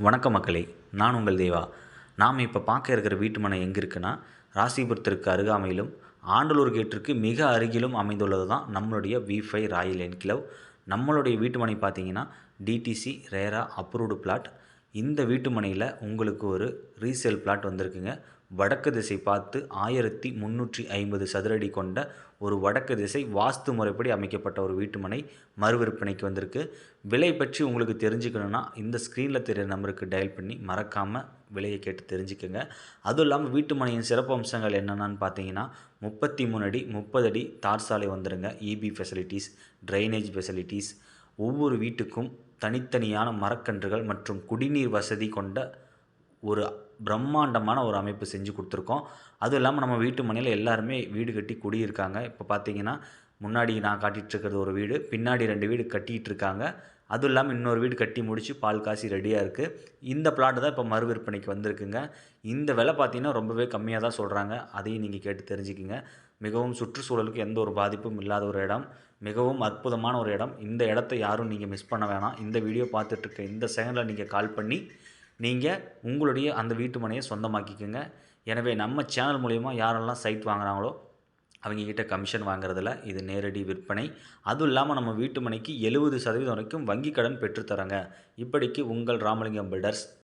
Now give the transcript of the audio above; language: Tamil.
வணக்கம் மக்களே நான் உங்கள் தேவா. நாம் இப்போ பார்க்க இருக்கிற வீட்டு மனை எங்கே இருக்குன்னா ராசிபுரத்திற்கு அருகாமையிலும் ஆண்டலூர் கேட்டிற்கு மிக அருகிலும் அமைந்துள்ளது தான் நம்மளுடைய வி ஃபை ராயல் என்கிளவ் நம்மளுடைய வீட்டு மனை பார்த்தீங்கன்னா டிடிசி ரேரா அப்ரூவ்டு பிளாட் இந்த வீட்டு மனையில் உங்களுக்கு ஒரு ரீசேல் பிளாட் வந்திருக்குங்க. வடக்கு திசை பார்த்து ஆயிரத்தி முந்நூற்றி ஐம்பது சதுரடி கொண்ட ஒரு வடக்கு திசை வாஸ்து முறைப்படி அமைக்கப்பட்ட ஒரு வீட்டுமனை மறுவிற்பனைக்கு வந்திருக்கு. விலை பற்றி உங்களுக்கு தெரிஞ்சுக்கணுன்னா இந்த ஸ்க்ரீனில் தெரிய நம்பருக்கு டயல் பண்ணி மறக்காமல் விலையை கேட்டு தெரிஞ்சுக்கோங்க. அதுவும் இல்லாமல் வீட்டு மனையின் சிறப்பு அம்சங்கள் என்னென்னு பார்த்தீங்கன்னா முப்பத்தி மூணு அடி முப்பது அடி தார் சாலை வந்துடுங்க இபி ஃபெசிலிட்டிஸ் ட்ரைனேஜ் ஃபெசிலிட்டிஸ் ஒவ்வொரு வீட்டுக்கும் தனித்தனியான மரக்கன்றுகள் மற்றும் குடிநீர் வசதி கொண்ட ஒரு பிரம்மாண்டமான ஒரு அமைப்பு செஞ்சு கொடுத்துருக்கோம். அதுவும் இல்லாமல் நம்ம வீட்டு மனையில் எல்லாருமே வீடு கட்டி குடியிருக்காங்க. இப்போ பார்த்தீங்கன்னா முன்னாடி நான் காட்டிகிட்டு இருக்கிறது ஒரு வீடு பின்னாடி ரெண்டு வீடு கட்டிகிட்டு இருக்காங்க. அதுவும் இல்லாமல் இன்னொரு வீடு கட்டி முடித்து பால் காசி ரெடியாக இருக்குது இந்த பிளாட்டு தான் இப்போ மறு விற்பனைக்கு வந்திருக்குங்க. இந்த விலை பார்த்தீங்கன்னா ரொம்பவே கம்மியாக தான் சொல்கிறாங்க அதையும் நீங்கள் கேட்டு தெரிஞ்சுக்கிங்க. மிகவும் சுற்றுச்சூழலுக்கு எந்த ஒரு பாதிப்பும் இல்லாத ஒரு இடம். மிகவும் அற்புதமான ஒரு இடம். இந்த இடத்த யாரும் நீங்கள் மிஸ் பண்ண வேணாம். இந்த வீடியோ பார்த்துட்ருக்க இந்த செகண்டில் நீங்கள் கால் பண்ணி நீங்கள் உங்களுடைய அந்த வீட்டு மனையை சொந்தமாக்கிக்கோங்க. எனவே நம்ம சேனல் மூலிமா யாரெல்லாம் சைட் வாங்குறாங்களோ அவங்கக்கிட்ட கமிஷன் வாங்குறதில்ல இது நேரடி விற்பனை. அதுவும் இல்லாமல் நம்ம வீட்டு மனைக்கு எழுபது சதவீதம் வரைக்கும் வங்கி கடன் பெற்றுத்தராங்க இப்படிக்கு உங்கள் ராமலிங்கம் பில்டர்ஸ்